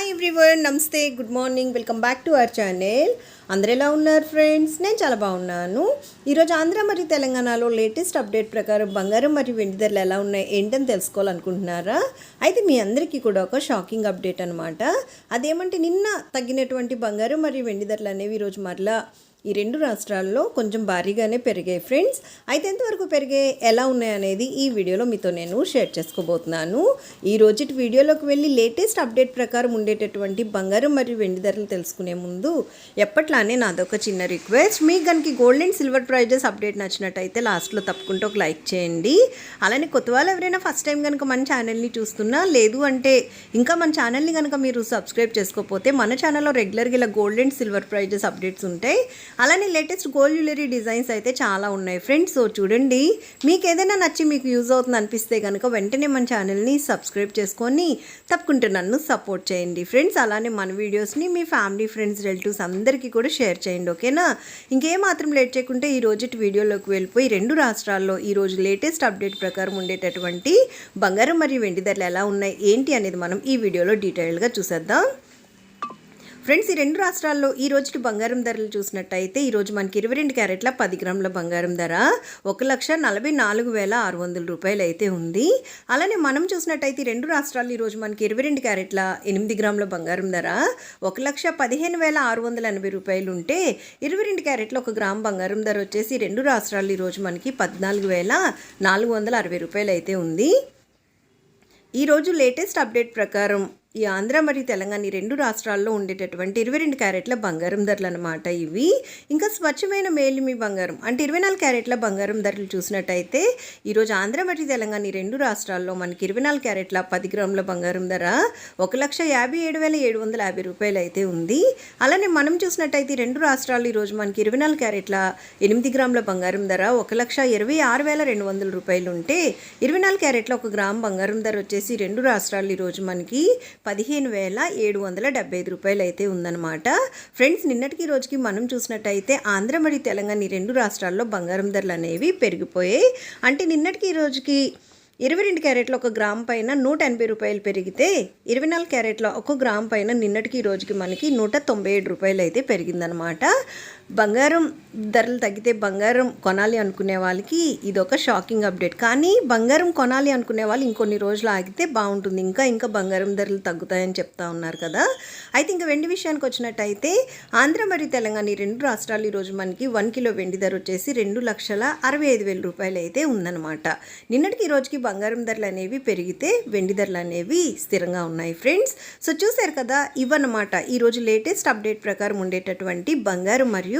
Hi everyone నమస్తే good morning welcome back to our channel అందరు ఎలా ఉన్నారు ఫ్రెండ్స్ నేను చాలా బాగున్నాను. ఈరోజు ఆంధ్ర మరియు తెలంగాణలో లేటెస్ట్ అప్డేట్ ప్రకారం బంగారం మరియు వెండి ధరలు ఎలా ఉన్నాయి ఏంటని తెలుసుకోవాలనుకుంటున్నారా? అయితే మీ అందరికీ కూడా ఒక షాకింగ్ అప్డేట్ అనమాట అదేమంటే నిన్న తగ్గినటువంటి బంగారం మరియు వెండి ధరలు అనేవి ఈరోజు మరలా ఈ రెండు రాష్ట్రాల్లో కొంచెం భారీగానే పెరిగాయి ఫ్రెండ్స్. అయితే ఎంతవరకు పెరిగాయి? ఎలా ఉన్నాయనేది ఈ వీడియోలో మీతో నేను షేర్ చేసుకోబోతున్నాను. ఈ రోజు వీడియోలోకి వెళ్ళి లేటెస్ట్ అప్డేట్ ప్రకారం ఉండేటటువంటి బంగారం మరియు వెండి ధరలు తెలుసుకునే ముందు ఎప్పట్లానే నాదొక చిన్న రిక్వెస్ట్. మీకు కనుక gold and silver prices update నచ్చినట్టయితే లాస్ట్లో తప్పకుండా ఒక లైక్ చేయండి. అలానే కొత్త వాళ్ళు ఎవరైనా ఫస్ట్ టైం కనుక మన ఛానల్ని చూస్తున్నా లేదు అంటే ఇంకా మన ఛానల్ని కనుక మీరు సబ్స్క్రైబ్ చేసుకోకపోతే మన ఛానల్లో రెగ్యులర్గా ఇలా gold and silver prizes updates ఉంటాయి. అలానే లేటెస్ట్ గోల్డ్ జ్యువెలరీ డిజైన్స్ అయితే చాలా ఉన్నాయి. ఫ్రెండ్స్ సో చూడండి మీకు ఏదైనా నచ్చి మీకు యూజ్ అవుతుంది అనిపిస్తే కనుక వెంటనే మన ఛానల్ని సబ్స్క్రైబ్ చేసుకొని తప్పకుండా నన్ను సపోర్ట్ చేయండి. ఫ్రెండ్స్ అలానే మన వీడియోస్ని మీ ఫ్యామిలీ ఫ్రెండ్స్ రిలేటివ్స్ అందరికీ కూడా షేర్ చేయండి ఓకేనా? ఇంకేం మాత్రం లేట్ చేయకుంటే ఈ రోజు వీడియోలోకి వెళ్ళిపోయి రెండు రాష్ట్రాల్లో ఈరోజు లేటెస్ట్ అప్డేట్ ప్రకారం ఉండేటటువంటి బంగారం మరియు వెండి ధరలు ఎలా ఉన్నాయి ఏంటి అనేది మనం ఈ వీడియోలో డీటెయిల్గా చూసేద్దాం. ఫ్రెండ్స్ ఈ రెండు రాష్ట్రాల్లో ఈ రోజుకి బంగారం ధరలు చూసినట్టయితే ఈరోజు మనకి ఇరవై రెండు క్యారెట్ల పది గ్రాముల బంగారం ధర ఒక లక్ష నలభై నాలుగు వేల ఆరు వందల రూపాయలు అయితే ఉంది. అలానే మనం చూసినట్టయితే రెండు రాష్ట్రాలు ఈరోజు మనకి ఇరవై రెండు క్యారెట్ల ఎనిమిది గ్రాముల బంగారం ధర ఒక లక్ష పదిహేను వేల ఆరు వందల ఎనభై రూపాయలు ఉంటే ఇరవై రెండు క్యారెట్ల ఒక గ్రామ్ బంగారం ధర వచ్చేసి రెండు రాష్ట్రాలు ఈరోజు మనకి పద్నాలుగు వేల నాలుగు వందల అరవై రూపాయలు అయితే ఉంది. ఈరోజు లేటెస్ట్ అప్డేట్ ప్రకారం ఈ ఆంధ్ర మరియు తెలంగాణ ఈ రెండు రాష్ట్రాల్లో ఉండేటటువంటి ఇరవై రెండు క్యారెట్ల బంగారం ధరలు అనమాట ఇవి. ఇంకా స్వచ్ఛమైన మేలిమి బంగారం. అంటే ఇరవై నాలుగు క్యారెట్ల బంగారం ధరలు చూసినట్టయితే ఈరోజు ఆంధ్ర మరియు తెలంగాణ ఈ రెండు రాష్ట్రాల్లో మనకి ఇరవై నాలుగు క్యారెట్ల పది గ్రాముల బంగారం ధర ఒక లక్ష యాభై ఏడు వేల ఏడు వందల యాభై రూపాయలు అయితే ఉంది. అలానే మనం చూసినట్టయితే ఈ రెండు రాష్ట్రాలు ఈరోజు మనకి ఇరవై నాలుగు క్యారెట్ల ఎనిమిది గ్రాముల బంగారం ధర ఒక లక్ష ఇరవై ఆరు వేల రెండు వందల రూపాయలు ఉంటే ఇరవై నాలుగు క్యారెట్ల ఒక గ్రామ్ బంగారం ధర వచ్చేసి రెండు రాష్ట్రాలు ఈరోజు మనకి పదిహేను వేల ఏడు వందల డెబ్బై ఐదు రూపాయలు అయితే ఉందన్నమాట. ఫ్రెండ్స్ నిన్నటికి రోజుకి మనం చూసినట్టయితే ఆంధ్ర మరియు తెలంగాణ ఈ రెండు రాష్ట్రాల్లో బంగారం ధరలు అనేవి పెరిగిపోయాయి. అంటే నిన్నటికి ఈ రోజుకి ఇరవై రెండు క్యారెట్ల ఒక గ్రామ్ పైన నూట ఎనభై రూపాయలు పెరిగితే ఇరవై నాలుగు క్యారెట్ల ఒక గ్రామ్ పైన నిన్నటికి ఈ రోజుకి మనకి నూట తొంభై ఏడు రూపాయలు అయితే పెరిగిందనమాట బంగారం ధరలు తగ్గితే బంగారం కొనాలి అనుకునే వాళ్ళకి ఇది ఒక షాకింగ్ అప్డేట్. కానీ బంగారం కొనాలి అనుకునే వాళ్ళు ఇంకొన్ని రోజులు ఆగితే బాగుంటుంది. ఇంకా ఇంకా బంగారం ధరలు తగ్గుతాయని చెప్తా ఉన్నారు కదా. అయితే ఇంకా వెండి విషయానికి వచ్చినట్టయితే ఆంధ్ర మరియు తెలంగాణ ఈ రెండు రాష్ట్రాలు ఈరోజు మనకి వన్ కిలో వెండి ధర వచ్చేసి రెండు లక్షల అరవై ఐదు వేల రూపాయలు అయితే ఉందన్నమాట. నిన్నటికి ఈ రోజుకి బంగారం ధరలు అనేవి పెరిగితే వెండి ధరలు అనేవి స్థిరంగా ఉన్నాయి ఫ్రెండ్స్. సో చూశారు కదా ఇవన్నమాట. ఈరోజు లేటెస్ట్ అప్డేట్ ప్రకారం ఉండేటటువంటి బంగారం మరియు